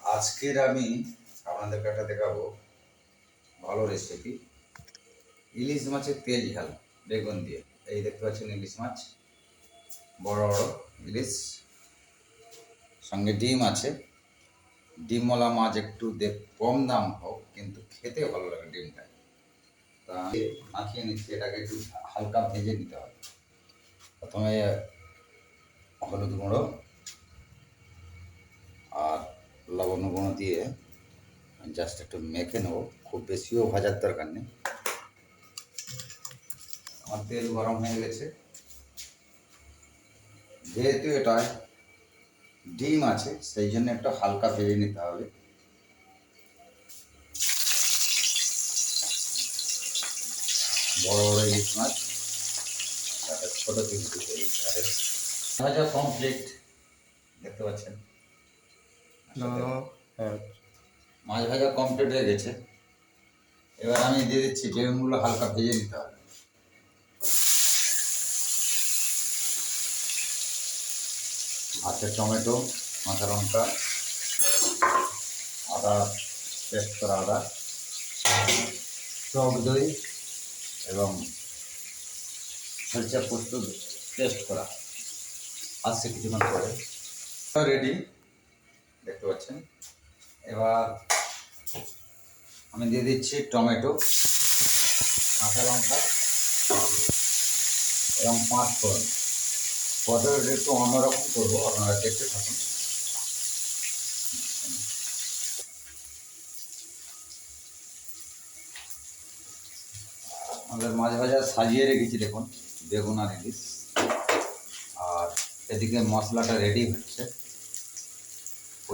আজকের আমি আপনাদেরকে একটা দেখাবো ভালো রেসিপি ইলিশ মাছের তেল ঝাল, বেগুন দিয়ে। এই দেখতে পাচ্ছেন ইলিশ মাছ, বড় বড় ইলিশ, সঙ্গে ডিম আছে। ডিমওয়ালা মাছ একটু কম দাম হোক, কিন্তু খেতে ভালো লাগে ডিমটা। তা মাখিয়ে নিচ্ছি, এটাকে একটু হালকা ভেজে নিতে হবে। প্রথমে হলুদ গুঁড়ো লবণ গুঁড়ো দিয়ে জাস্ট একটু মেখে নেব। খুব বেশিও ভাজার দরকার নেই। আমার তেল গরম হয়ে গেছে। যেহেতু এটা ডিম আছে, সেই জন্য একটু হালকা ভেজে নিতে হবে। বড় বড় ইলিশ মাছ ছোট দিতে ভাজা কমপ্লিট দেখতে পাচ্ছেন? মাছ ভাজা কমপ্লিট হয়ে গেছে। এবার আমি দিয়ে দিচ্ছি বেগুনগুলো হালকা ভেজে নিতে হবে। আছে টমেটো কাঁচা লঙ্কা আদা পেস্ট করা আদা টক দই এবং সরষে পোস্ত পেস্ট করা। আসছে কিছুক্ষণ পরে। রেডি দেখতে পাচ্ছেন। এবার আমি দিয়ে দিচ্ছি টমেটো, কাঁচা লঙ্কা, এবং পাঁচ ফোড়ন পটলটা একটু অন্যরকম করব, আপনারা দেখতে থাকুন। আমাদের মাছ ভাজা সাজিয়ে রেখেছি, দেখুন। বেগুন আর ইলিশ। আর এদিকে মশলাটা রেডি হচ্ছে।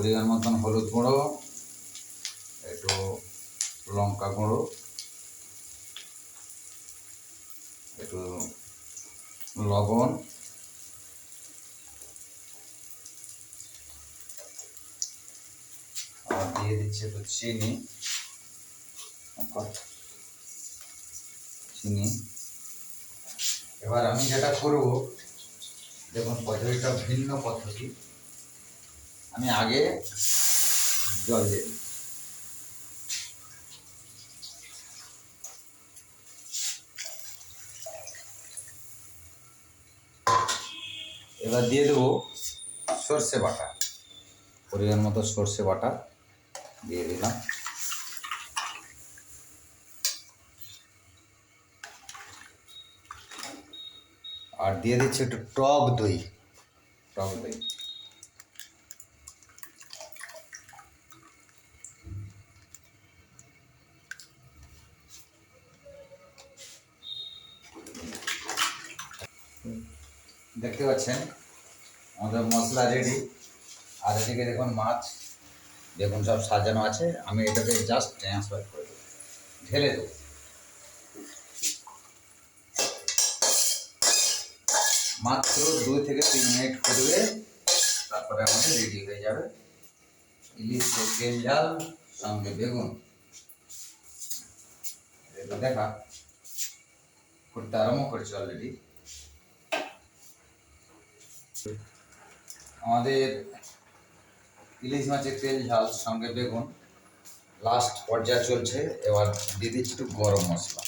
পরিমাণ মতন হলুদ গুঁড়ো, একটু লঙ্কা গুঁড়ো, একটু লবণ, আর দিয়ে দিচ্ছে একটু চিনি চিনি। এবার আমি যেটা করব, দেখুন, পদ্ধতিটা ভিন্ন পদ্ধতি। আমি আগে জল দিয়ে দিই। এবার দিয়ে দেবো সর্ষে বাটা। পরিমাণ মতো সর্ষে বাটা দিয়ে দিলাম। আর দিয়ে দিচ্ছি একটু টক দই টক দই। দেখতে পাচ্ছেন? আমাদের মশলা রেডি আর এদিকে দেখুন মাছ। দেখুন সব সাজানো আছে। আমি এটাকে জাস্ট ট্রান্সফার করে দেবো। ঢেলে দেবো। মাত্র দুই থেকে তিন মিনিট করবে তারপরে আমাদের রেডি হয়ে যাবে। ইলিশ তেল, ঝাল, সঙ্গে বেগুন। দেখা। ফুটতে আরম্ভ করেছে অলরেডি আমাদের ইলিশ মাছের তেল, ঝাল, সঙ্গে বেগুন। লাস্ট পর্যায়ে চলছে, এবার দিচ্ছি একটু গরম মশলা।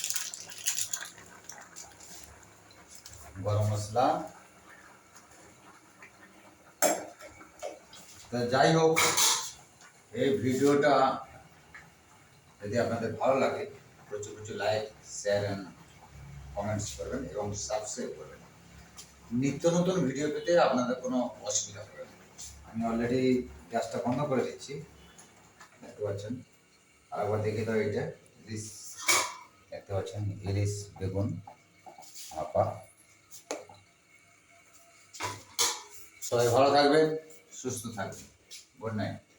গরম মশলা। তা যাই হোক, এই ভিডিওটা যদি আপনাদের ভালো লাগে, প্রচুর প্রচুর লাইক শেয়ার অ্যান্ড কমেন্টস করবেন এবং সাবস্ক্রাইব করবেন। নিত্য নতুন ভিডিও পেতে আপনাদের কোনো অসুবিধা হবে না। আমি অলরেডি গ্যাসটা বন্ধ করে দিচ্ছি। দেখতে পাচ্ছেন। আরেকবার দেখে দাও এটা ইলিশ দেখতে পাচ্ছেন, ইলিশ, বেগুন আপা সবাই ভালো থাকবেন, সুস্থ থাকবেন। Good night.